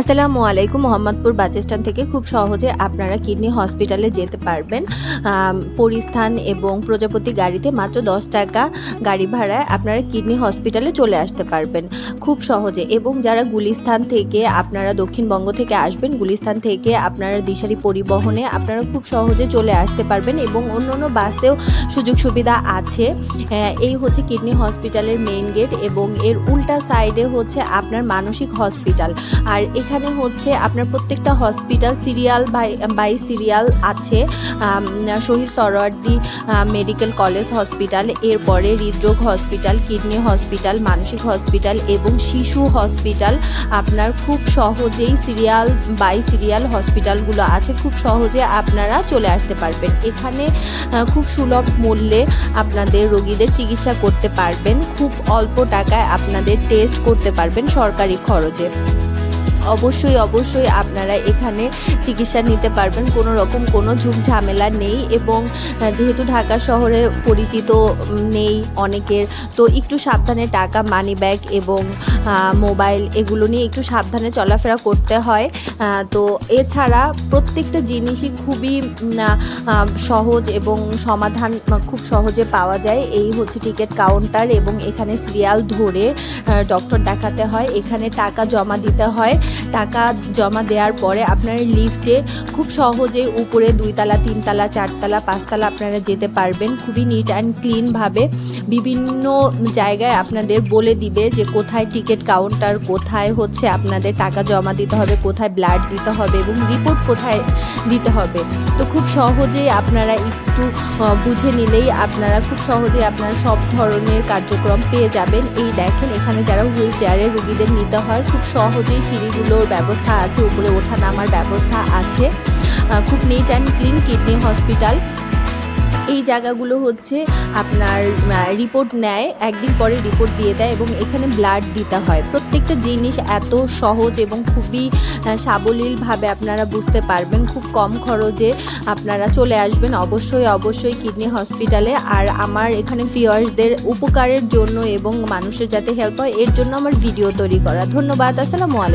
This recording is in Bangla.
আসসালামু আলাইকুম, মোহাম্মদপুর বাস স্ট্যান্ড থেকে খুব সহজে আপনারা কিডনি হসপিটালে যেতে পারবেন। পরিস্থান এবং প্রজাপতি গাড়িতে মাত্র দশ টাকা গাড়ি ভাড়ায় আপনারা কিডনি হসপিটালে চলে আসতে পারবেন। খুব সহজে এবং যারা গুলিস্থান থেকে আপনারা দক্ষিণবঙ্গ থেকে আসবেন, গুলিস্থান থেকে আপনারা দিশারি পরিবহনে আপনারা খুব সহজে চলে আসতে পারবেন এবং অন্য অন্য বাসেও সুযোগ সুবিধা আছে। এই হচ্ছে কিডনি হসপিটালের মেইন গেট এবং এর উল্টা সাইডে হচ্ছে আপনার মানসিক হসপিটাল। আর এখানে হচ্ছে আপনার প্রত্যেকটা hospital serial by by serial আছে। Shahid Suhrawardy medical college hospital, এরপরে হৃদরোগ হসপিটাল, কিডনি হসপিটাল, মানসিক হসপিটাল এবং শিশু হসপিটাল। আপনার খুব সহজেই সিরিয়াল বাই সিরিয়াল হসপিটালগুলো আছে। খুব সহজে আপনারা চলে আসতে পারবেন। এখানে খুব সুলভ মূল্যে আপনাদের রোগীদের চিকিৎসা করতে পারবেন। খুব অল্প টাকায় আপনাদের টেস্ট করতে পারবেন সরকারি খরচে। অবশ্যই অবশ্যই আপনারা এখানে চিকিৎসা নিতে পারবেন। কোনো রকম কোনো ঝুঁক ঝামেলা নেই এবং যেহেতু ঢাকা শহরে পরিচিত নেই অনেকের, তো একটু সাবধানে টাকা মানি ব্যাগ এবং মোবাইল এগুলো নিয়ে একটু সাবধানে চলাফেরা করতে হয়। তো এছাড়া প্রত্যেকটা জিনিসই খুবই সহজ এবং সমাধান খুব সহজে পাওয়া যায়। এই হচ্ছে টিকিট কাউন্টার এবং এখানে সিরিয়াল ধরে ডক্টর দেখাতে হয়। এখানে টাকা জমা দিতে হয়। টাকা জমা দেওয়ার পরে আপনার লিফটে খুব সহজে উপরে দুইতলা, তিনতলা, চারতলা, পাঁচতলা আপনারা যেতে পারবেন। খুবই নিট অ্যান্ড ক্লিনভাবে বিভিন্ন জায়গায় আপনাদের বলে দিবে যে কোথায় টিকিট কাউন্টার, কোথায় হচ্ছে আপনাদের টাকা জমা দিতে হবে, কোথায় ব্লাড দিতে হবে এবং রিপোর্ট কোথায় দিতে হবে। তো খুব সহজেই আপনারা একটু বুঝে নিলেই আপনারা খুব সহজেই আপনারা সব ধরনের কার্যক্রম পেয়ে যাবেন। এই দেখেন, এখানে যারা হুইল চেয়ারে রুগীদের নিতে হয়, খুব সহজেই সিঁড়িগুলোর ব্যবস্থা আছে, উপরে ওঠা নামার ব্যবস্থা আছে। খুব neat and clean kidney hospital এই জায়গাগুলো হচ্ছে আপনার রিপোর্ট নেয়, একদিন পরে রিপোর্ট দিয়ে দেয় এবং এখানে ব্লাড দিতে হয়। প্রত্যেকটা জিনিস এত সহজ এবং খুবই সাবলীলভাবে আপনারা বুঝতে পারবেন, খুব কম খরচে আপনারা চলে আসবেন। অবশ্যই অবশ্যই কিডনি হসপিটালে আর আমার এখানে ভিউয়ার্সদের উপকারের জন্য এবং মানুষের যাতে হেল্প হয়, এর জন্য আমার ভিডিও তৈরি করা। ধন্যবাদ, আসসালামু আলাইকুম।